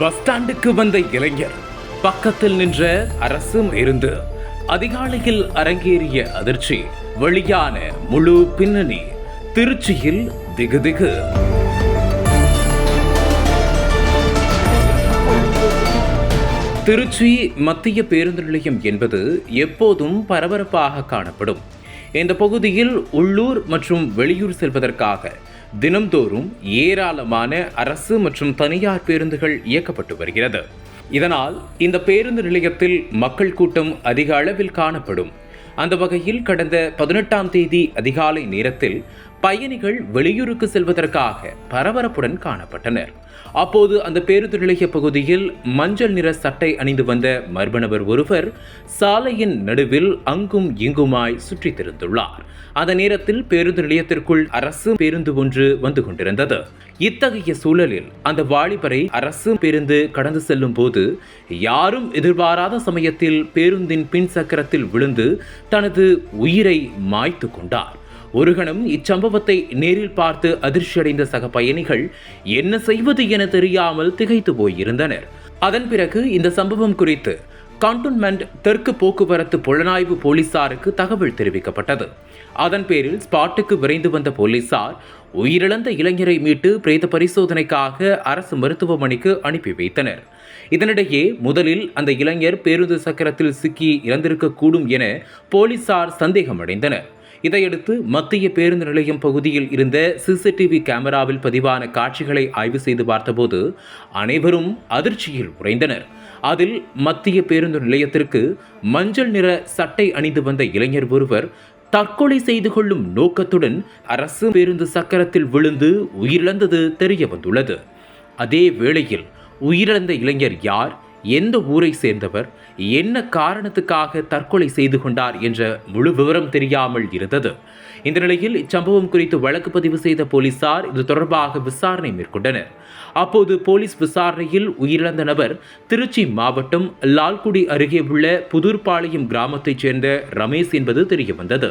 Bus ஸ்டாண்டுக்கு வந்த இளைஞர். பக்கத்தில் நின்ற அரசும் இருந்து அதிகாலையில் அரங்கேறிய அதிர்ச்சி வெளியான முழு பின்னணி திருச்சியில் திகுதிகு. திருச்சி மத்திய பேருந்து நிலையம் என்பது எப்போதும் பரபரப்பாக காணப்படும். இந்த பகுதியில் உள்ளூர் மற்றும் வெளியூர் செல்வதற்காக தினம்தோறும் ஏராளமான அரசு மற்றும் தனியார் பேருந்துகள் இயக்கப்பட்டு வருகிறது. இதனால் இந்த பேருந்து நிலையத்தில் மக்கள் கூட்டம் அதிக அளவில் காணப்படும். அந்த வகையில் கடந்த பதினெட்டாம் தேதி அதிகாலை நேரத்தில் பயணிகள் வெளியூருக்கு செல்வதற்காக பரபரப்புடன் காணப்பட்டனர். அப்போது அந்த பேருந்து நிலைய பகுதியில் மஞ்சள் நிற சட்டை அணிந்து வந்த மர்ம நபர் ஒருவர் சாலையின் நடுவில் அங்கும் இங்குமாய் சுற்றித் திருந்துள்ளார் அந்த நேரத்தில் பேருந்து நிலையத்திற்குள் அரசு பேருந்து ஒன்று வந்து கொண்டிருந்தது. இத்தகைய சூழலில் அந்த வாலிபரை அரசு பேருந்து கடந்து செல்லும் போது யாரும் எதிர்பாராத சமயத்தில் பேருந்தின் பின் சக்கரத்தில் விழுந்து தனது உயிரை மாய்த்து கொண்டார். ஒரு கணம் இச்சம்பவத்தை நேரில் பார்த்து அதிர்ச்சியடைந்த சக பயணிகள் என்ன செய்வது என தெரியாமல் திகைத்து போயிருந்தனர். அதன் பிறகு இந்த சம்பவம் குறித்து கான்டோன்மெண்ட் தெற்கு போக்குவரத்து புலனாய்வு போலீசாருக்கு தகவல் தெரிவிக்கப்பட்டது. அதன் பேரில் ஸ்பாட்டுக்கு விரைந்து வந்த போலீசார் உயிரிழந்த இளைஞரை மீட்டு பிரேத பரிசோதனைக்காக அரசு மருத்துவமனைக்கு அனுப்பி வைத்தனர். இதனிடையே முதலில் அந்த இளைஞர் பேருந்து சக்கரத்தில் சிக்கி இறந்திருக்கக்கூடும் என போலீசார் சந்தேகமடைந்தனர். இதையடுத்து மத்திய பேருந்து நிலையம் பகுதியில் இருந்த சிசிடிவி கேமராவில் பதிவான காட்சிகளை ஆய்வு செய்து பார்த்தபோது அனைவரும் அதிர்ச்சியில் உறைந்தனர். அதில் மத்திய பேருந்து நிலையத்திற்கு மஞ்சள் நிற சட்டை அணிந்து வந்த இளைஞர் ஒருவர் தற்கொலை செய்து கொள்ளும் நோக்கத்துடன் அரசு பேருந்து சக்கரத்தில் விழுந்து உயிரிழந்தது தெரிய வந்துள்ளது அதே வேளையில் உயிரிழந்த இளைஞர் யார்? எந்த ஊரை சேர்ந்தவர் என்ன காரணத்துக்காக தற்கொலை செய்து கொண்டார் என்ற முழு விவரம் தெரியாமல் இருந்தது. இந்த நிலையில் இச்சம்பவம் குறித்து வழக்கு பதிவு செய்த போலீசார் இது தொடர்பாக விசாரணை மேற்கொண்டனர். அப்போது போலீஸ் விசாரணையில் உயிரிழந்த நபர் திருச்சி மாவட்டம் லால்குடி அருகே உள்ள புதூர்பாளையம் கிராமத்தைச் சேர்ந்த ரமேஷ் என்பது தெரியவந்தது.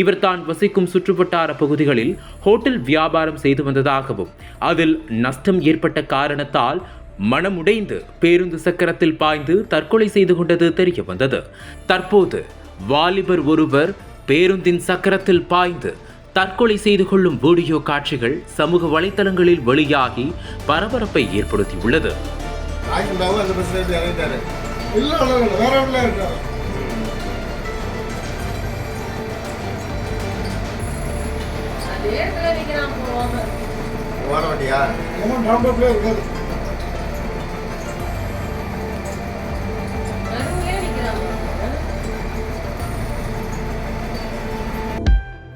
இவர் தான் வசிக்கும் சுற்றுவட்டார பகுதிகளில் ஹோட்டல் வியாபாரம் செய்து வந்ததாகவும் அதில் நஷ்டம் ஏற்பட்ட காரணத்தால் மனமுடைந்து பேருந்து சக்கரத்தில் பாய்ந்து தற்கொலை செய்து கொண்டது தெரிய வந்தது. தற்போது வாலிபர் ஒருவர் பேருந்தின் சக்கரத்தில் பாய்ந்து தற்கொலை செய்து கொள்ளும் வீடியோ காட்சிகள் சமூக வலைத்தளங்களில் வெளியாகி பரபரப்பை ஏற்படுத்தியுள்ளது. ஆக்சிடென்ட் அந்த